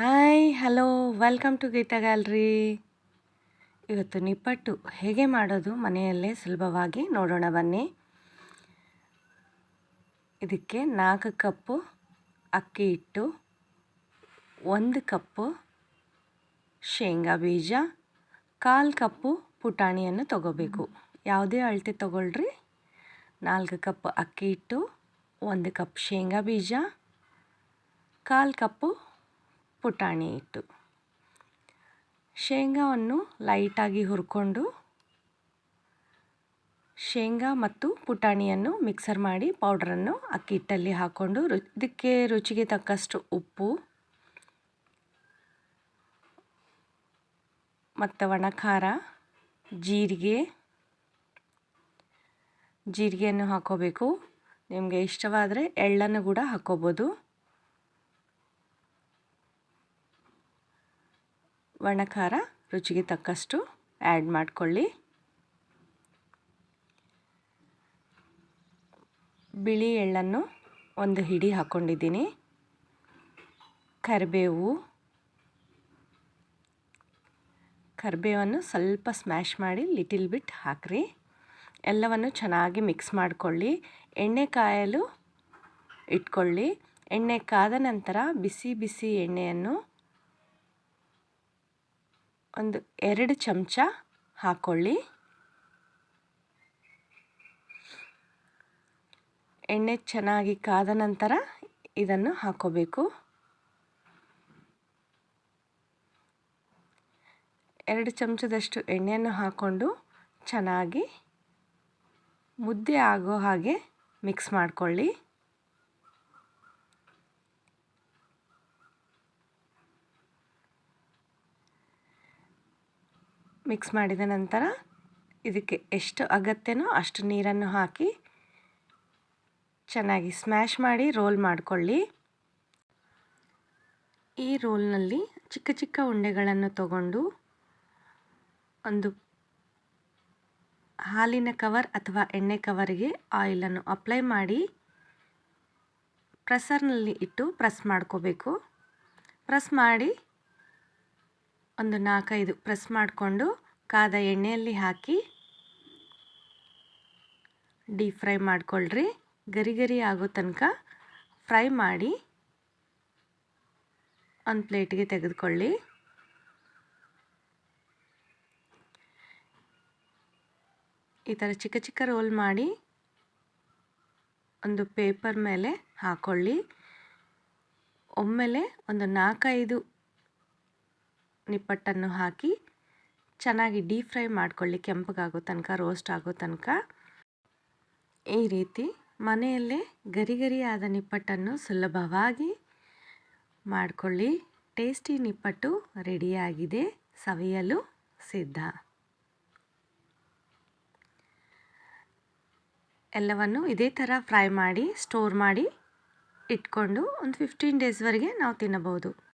Hi, hello, welcome to Geetha gallery. ಇವತ್ತು ನಿಪ್ಪಟ್ಟು ಹೇಗೆ ಮಾಡೋದು ಮನೆಯಲ್ಲೇ ಸುಲಭವಾಗಿ ನೋಡೋಣ ಬನ್ನಿ. ಇದಕ್ಕೆ ನಾಲ್ಕು ಕಪ್ಪು ಅಕ್ಕಿ ಹಿಟ್ಟು, ಒಂದು ಕಪ್ಪು ಶೇಂಗಾ ಬೀಜ, ಕಾಲು ಕಪ್ಪು ಪುಟಾಣಿಯನ್ನು ತಗೋಬೇಕು. ಯಾವುದೇ ಅಳತೆ ತಗೊಳ್ರಿ. ನಾಲ್ಕು ಕಪ್ ಅಕ್ಕಿ ಹಿಟ್ಟು, ಒಂದು ಕಪ್ ಶೇಂಗಾ ಬೀಜ, ಕಾಲು ಕಪ್ಪು ಪುಟಾಣಿ ಇಟ್ಟು ಶೇಂಗಾವನ್ನು ಲೈಟಾಗಿ ಹುರ್ಕೊಂಡು ಶೇಂಗಾ ಮತ್ತು ಪುಟಾಣಿಯನ್ನು ಮಿಕ್ಸರ್ ಮಾಡಿ ಪೌಡ್ರನ್ನು ಅಕ್ಕಿ ಹಿಟ್ಟಲ್ಲಿ ಹಾಕ್ಕೊಂಡು ರು, ಇದಕ್ಕೆ ರುಚಿಗೆ ತಕ್ಕಷ್ಟು ಉಪ್ಪು ಮತ್ತು ಒಣಖಾರ, ಜೀರಿಗೆ, ಜೀರಿಗೆಯನ್ನು ಹಾಕೋಬೇಕು. ನಿಮಗೆ ಇಷ್ಟವಾದರೆ ಎಳ್ಳನ್ನು ಕೂಡ ಹಾಕೋಬೋದು. ಒಣಖಾರ ರುಚಿಗೆ ತಕ್ಕಷ್ಟು ಆ್ಯಡ್ ಮಾಡಿಕೊಳ್ಳಿ. ಬಿಳಿ ಎಳ್ಳನ್ನು ಒಂದು ಹಿಡಿ ಹಾಕ್ಕೊಂಡಿದ್ದೀನಿ ಕರಿಬೇವು, ಕರಿಬೇವನ್ನು ಸ್ವಲ್ಪ ಸ್ಮ್ಯಾಶ್ ಮಾಡಿ ಲಿಟಿಲ್ ಬಿಟ್ ಹಾಕ್ರಿ. ಎಲ್ಲವನ್ನು ಚೆನ್ನಾಗಿ ಮಿಕ್ಸ್ ಮಾಡಿಕೊಳ್ಳಿ. ಎಣ್ಣೆ ಕಾಯಲು ಇಟ್ಕೊಳ್ಳಿ. ಎಣ್ಣೆ ಕಾದ ನಂತರ ಬಿಸಿ ಬಿಸಿ ಎಣ್ಣೆಯನ್ನು ಒಂದು ಎರಡು ಚಮಚ ಹಾಕ್ಕೊಳ್ಳಿ ಎಣ್ಣೆ ಚೆನ್ನಾಗಿ ಕಾದ ನಂತರ ಇದನ್ನು ಹಾಕೋಬೇಕು. ಎರಡು ಚಮಚದಷ್ಟು ಎಣ್ಣೆಯನ್ನು ಹಾಕ್ಕೊಂಡು ಚೆನ್ನಾಗಿ ಮುದ್ದೆ ಆಗೋ ಹಾಗೆ ಮಿಕ್ಸ್ ಮಾಡಿಕೊಳ್ಳಿ. ಮಿಕ್ಸ್ ಮಾಡಿದ ನಂತರ ಇದಕ್ಕೆ ಎಷ್ಟು ಅಗತ್ಯನೋ ಅಷ್ಟು ನೀರನ್ನು ಹಾಕಿ ಚೆನ್ನಾಗಿ ಸ್ಮ್ಯಾಶ್ ಮಾಡಿ ರೋಲ್ ಮಾಡಿಕೊಳ್ಳಿ. ಈ ರೋಲ್ನಲ್ಲಿ ಚಿಕ್ಕ ಚಿಕ್ಕ ಉಂಡೆಗಳನ್ನು ತಗೊಂಡು ಒಂದು ಹಾಲಿನ ಕವರ್ ಅಥವಾ ಎಣ್ಣೆ ಕವರಿಗೆ ಆಯಿಲನ್ನು ಅಪ್ಲೈ ಮಾಡಿ ಪ್ರೆಸರ್ನಲ್ಲಿ ಇಟ್ಟು ಪ್ರೆಸ್ ಮಾಡ್ಕೋಬೇಕು. ಪ್ರೆಸ್ ಮಾಡಿ ಒಂದು ನಾಲ್ಕೈದು ಪ್ರೆಸ್ ಮಾಡಿಕೊಂಡು ಕಾದ ಎಣ್ಣೆಯಲ್ಲಿ ಹಾಕಿ ಡೀಪ್ ಫ್ರೈ ಮಾಡಿಕೊಳ್ಳ್ರಿ ಗರಿ ಗರಿ ಆಗೋ ತನಕ ಫ್ರೈ ಮಾಡಿ ಒಂದು ಪ್ಲೇಟಿಗೆ ತೆಗೆದುಕೊಳ್ಳಿ. ಈ ಥರ ಚಿಕ್ಕ ಚಿಕ್ಕ ರೋಲ್ ಮಾಡಿ ಒಂದು ಪೇಪರ್ ಮೇಲೆ ಹಾಕ್ಕೊಳ್ಳಿ ಒಮ್ಮೆಲೆ ಒಂದು ನಾಲ್ಕೈದು ನಿಪ್ಪಟ್ಟನ್ನು ಹಾಕಿ ಚೆನ್ನಾಗಿ ಡೀಪ್ ಫ್ರೈ ಮಾಡ್ಕೊಳ್ಳಿ. ಕೆಂಪಗಾಗೋ ತನಕ, ರೋಸ್ಟ್ ಆಗೋ ತನಕ. ಈ ರೀತಿ ಮನೆಯಲ್ಲೇ ಗರಿ ಗರಿಯಾದ ನಿಪ್ಪಟ್ಟನ್ನು ಸುಲಭವಾಗಿ ಮಾಡಿಕೊಳ್ಳಿ. ಟೇಸ್ಟಿ ನಿಪ್ಪಟ್ಟು ರೆಡಿಯಾಗಿದೆ, ಸವಿಯಲು ಸಿದ್ಧ. ಎಲ್ಲವನ್ನು ಇದೇ ಥರ ಫ್ರೈ ಮಾಡಿ, ಸ್ಟೋರ್ ಮಾಡಿ ಇಟ್ಕೊಂಡು ಒಂದು ಫಿಫ್ಟೀನ್ ಡೇಸ್ವರೆಗೆ ನಾವು ತಿನ್ನಬಹುದು.